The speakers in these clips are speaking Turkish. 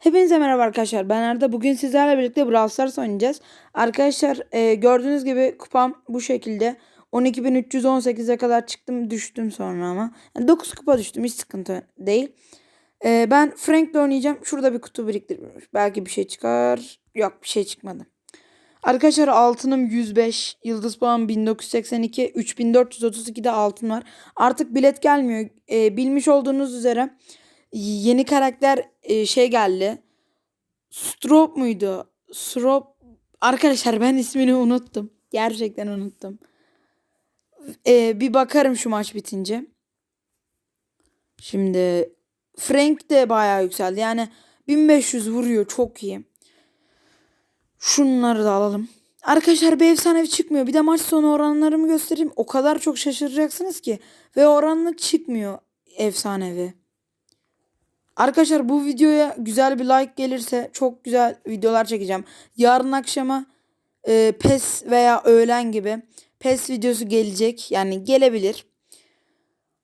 Hepinize merhaba arkadaşlar. Ben Arda. Bugün sizlerle birlikte Brawl Stars oynayacağız. Arkadaşlar e, gördüğünüz gibi kupam bu şekilde. 12.318'e kadar çıktım düştüm sonra ama. Yani 9 kupa düştüm hiç sıkıntı değil. E, ben Frank'le oynayacağım. Şurada bir kutu biriktirmiş. Belki bir şey çıkar. Yok bir şey çıkmadı. Arkadaşlar altınım 105. Yıldız puan 1982. 3432'de altın var. Artık bilet gelmiyor. E, bilmiş olduğunuz üzere yeni karakter e, şey geldi. Strop muydu? Strop. Arkadaşlar ben ismini unuttum. Gerçekten unuttum. E, bir bakarım şu maç bitince. Şimdi Frank de bayağı yükseldi. Yani 1500 vuruyor. Çok iyi. Şunları da alalım. Arkadaşlar bir efsanevi çıkmıyor. Bir de maç sonu oranlarımı göstereyim. O kadar çok şaşıracaksınız ki. Ve oranlı çıkmıyor efsanevi. Arkadaşlar bu videoya güzel bir like gelirse çok güzel videolar çekeceğim. Yarın akşama e, PES veya öğlen gibi PES videosu gelecek. Yani gelebilir.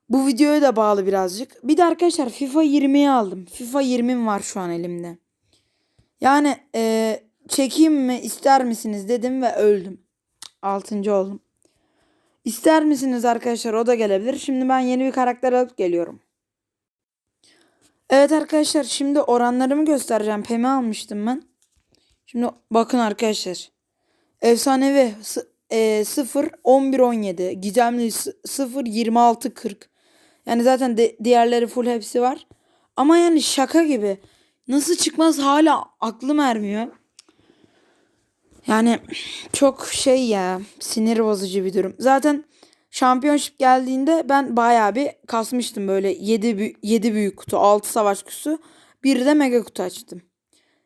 Bu videoya da bağlı birazcık. Bir de arkadaşlar FIFA 20'yi aldım. FIFA 20'm var şu an elimde. Yani e, çekeyim mi ister misiniz dedim ve öldüm. Altıncı oldum. İster misiniz arkadaşlar o da gelebilir. Şimdi ben yeni bir karakter alıp geliyorum. Evet arkadaşlar şimdi oranlarımı göstereceğim. Pemi almıştım ben. Şimdi bakın arkadaşlar. Efsanevi e, 0 11 17. Gizemli 0 26 40. Yani zaten de, diğerleri full hepsi var. Ama yani şaka gibi. Nasıl çıkmaz hala aklım ermiyor. Yani çok şey ya sinir bozucu bir durum. Zaten Şampiyonşip geldiğinde ben bayağı bir kasmıştım böyle 7, 7 büyük kutu, 6 savaş kutusu, bir de mega kutu açtım.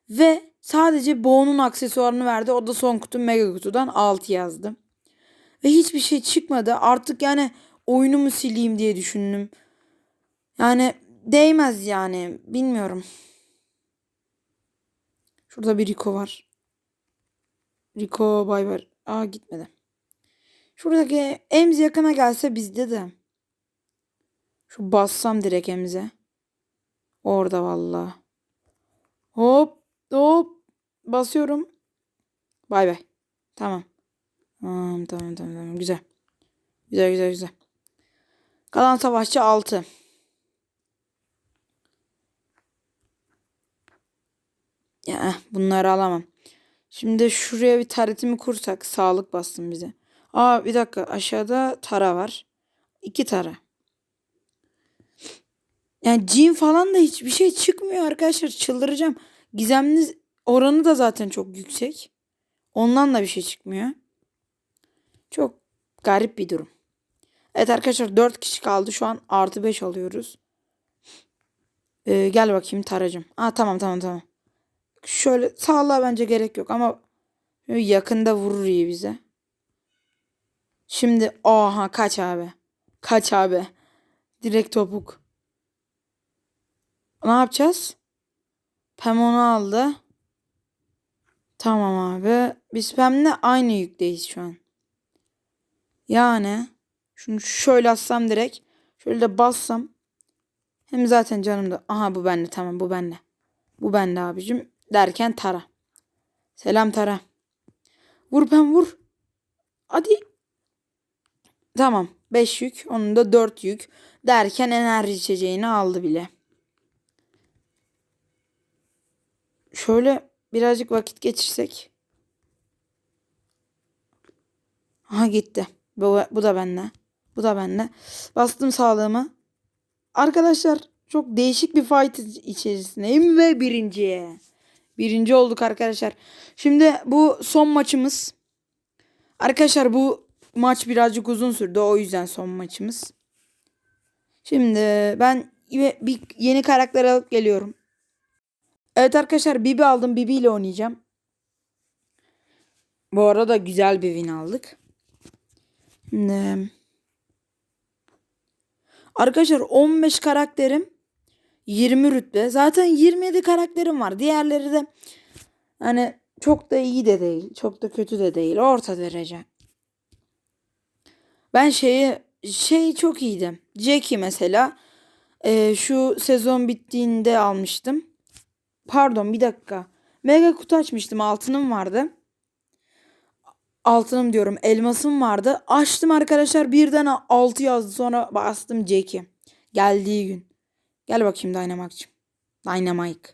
Ve sadece Bo'nun aksesuarını verdi. O da son kutu mega kutudan 6 yazdım. Ve hiçbir şey çıkmadı. Artık yani oyunumu sileyim diye düşündüm. Yani değmez yani. Bilmiyorum. Şurada bir Rico var. Rico bay var. Aa gitmedi. Şuradaki emz yakına gelse bizde de. Şu bassam direkt emze. Orada valla. Hop hop. Basıyorum. Bay bay. Tamam. Tamam tamam tamam tamam. Güzel. Güzel güzel güzel. Kalan savaşçı 6. Ya bunları alamam. Şimdi şuraya bir taretimi kursak sağlık bastım bize. Aa bir dakika aşağıda tara var. İki tara. Yani cin falan da hiçbir şey çıkmıyor arkadaşlar. Çıldıracağım. Gizemli oranı da zaten çok yüksek. Ondan da bir şey çıkmıyor. Çok garip bir durum. Evet arkadaşlar 4 kişi kaldı. Şu an artı 5 alıyoruz. Ee, gel bakayım taracım. Aa tamam tamam tamam. Şöyle sağlığa bence gerek yok ama yakında vurur iyi bize. Şimdi oha kaç abi. Kaç abi. Direkt topuk. Ne yapacağız? Pem onu aldı. Tamam abi. Biz Pem'le aynı yükteyiz şu an. Yani şunu şöyle atsam direkt. Şöyle de bassam. Hem zaten canım da. Aha bu bende tamam bu bende. Bu bende abicim. Derken Tara. Selam Tara. Vur Pem vur. Hadi. Tamam. 5 yük. Onun da 4 yük. Derken enerji içeceğini aldı bile. Şöyle birazcık vakit geçirsek. Aha gitti. Bu, bu da bende. Bu da bende. Bastım sağlığımı. Arkadaşlar çok değişik bir fight içerisindeyim ve birinciye. Birinci olduk arkadaşlar. Şimdi bu son maçımız. Arkadaşlar bu maç birazcık uzun sürdü. O yüzden son maçımız. Şimdi ben bir yeni karakter alıp geliyorum. Evet arkadaşlar Bibi aldım. Bibi ile oynayacağım. Bu arada güzel bir win aldık. Şimdi... Arkadaşlar 15 karakterim 20 rütbe. Zaten 27 karakterim var. Diğerleri de hani çok da iyi de değil. Çok da kötü de değil. Orta derece. Ben şeyi şey çok iyiydi. Jackie mesela e, şu sezon bittiğinde almıştım. pardon bir dakika. Mega kutu açmıştım. Altınım vardı. Altınım diyorum. Elmasım vardı. Açtım arkadaşlar. Birden 6 yazdı. Sonra bastım Jack'i. Geldiği gün. Gel bakayım Dynamite'cığım. Dynamite.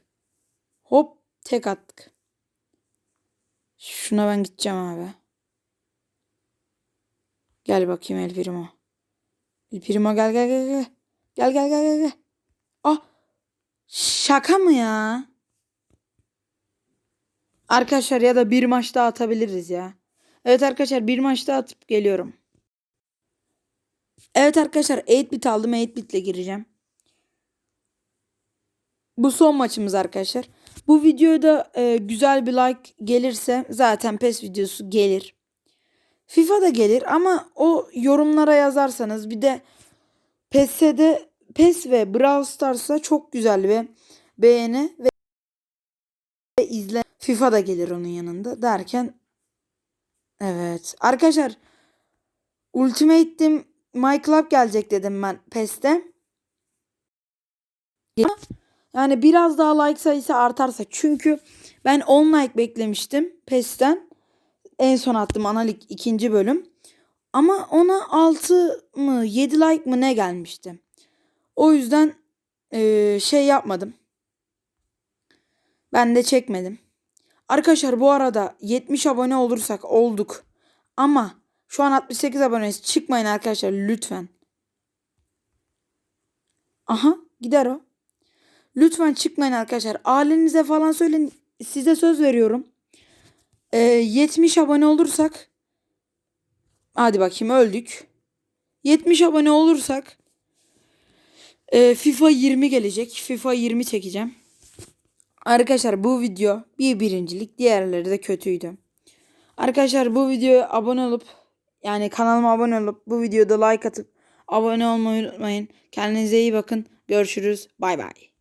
Hop tek attık. Şuna ben gideceğim abi. Gel bakayım El Primo. El Primo gel gel gel gel. Gel gel gel gel. gel. Ah. Şaka mı ya? Arkadaşlar ya da bir maç daha atabiliriz ya. Evet arkadaşlar bir maç daha atıp geliyorum. Evet arkadaşlar 8-bit aldım. 8-bitle gireceğim. Bu son maçımız arkadaşlar. Bu videoda e, güzel bir like gelirse zaten PES videosu gelir. FIFA da gelir ama o yorumlara yazarsanız bir de PES'de PES ve Brawl Stars'a çok güzel bir beğeni ve ve izle. FIFA da gelir onun yanında derken evet. Arkadaşlar Ultimate Team My Club gelecek dedim ben PES'te. Yani biraz daha like sayısı artarsa çünkü ben 10 like beklemiştim PES'ten. En son attım analik ikinci bölüm. Ama ona 6 mı 7 like mı ne gelmişti. O yüzden eee, şey yapmadım. Ben de çekmedim. Arkadaşlar bu arada 70 abone olursak olduk. Ama şu an 68 aboneyiz. Çıkmayın arkadaşlar lütfen. Aha gider o. Lütfen çıkmayın arkadaşlar. Ailenize falan söyleyin. Size söz veriyorum. Ee, 70 abone olursak hadi bakayım öldük. 70 abone olursak e, FIFA 20 gelecek. FIFA 20 çekeceğim. Arkadaşlar bu video bir birincilik. Diğerleri de kötüydü. Arkadaşlar bu videoya abone olup yani kanalıma abone olup bu videoda like atıp abone olmayı unutmayın. Kendinize iyi bakın. Görüşürüz. Bay bay.